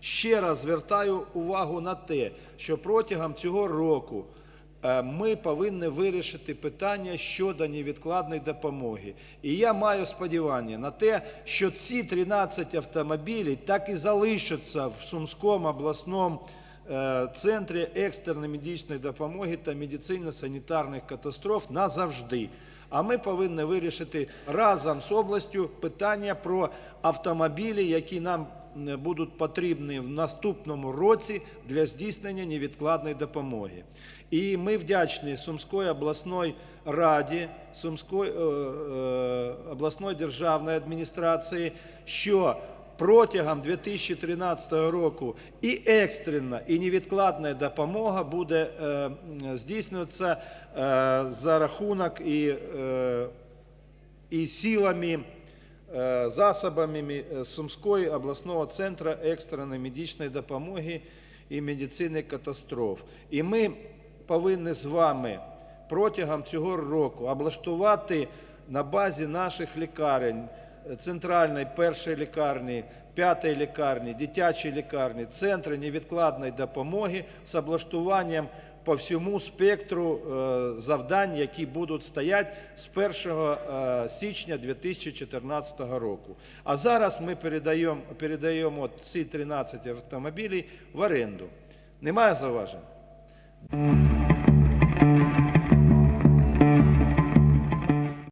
Ще раз звертаю увагу на те, що протягом цього року е, ми повинні вирішити питання щодо невідкладної допомоги. І я маю сподівання на те, що ці 13 автомобілів так і залишаться в Сумському обласному центрі екстреної медичної допомоги та медицинно-санітарних катастроф назавжди. А ми повинні вирішити разом з областю питання про автомобілі, які нам е, будуть потрібні в наступному році для здійснення невідкладної допомоги. І ми вдячні Сумської обласної раді, Сумської е, е, обласної державної адміністрації, що протягом 2013 року і екстрена, і невідкладна допомога буде е, здійснюватися е, за рахунок і, е, і силами, засобами Сумської обласного центру екстреної медичної допомоги і медицини катастроф. І ми повинні з вами протягом цього року облаштувати на базі наших лікарень центральної першої лікарні, п'ятої лікарні, дитячої лікарні, центри невідкладної допомоги з облаштуванням по всьому спектру е, завдань, які будуть стояти з 1 е, січня 2014 року. А зараз ми передаємо, передаємо ці 13 автомобілів в оренду. Немає зауважень?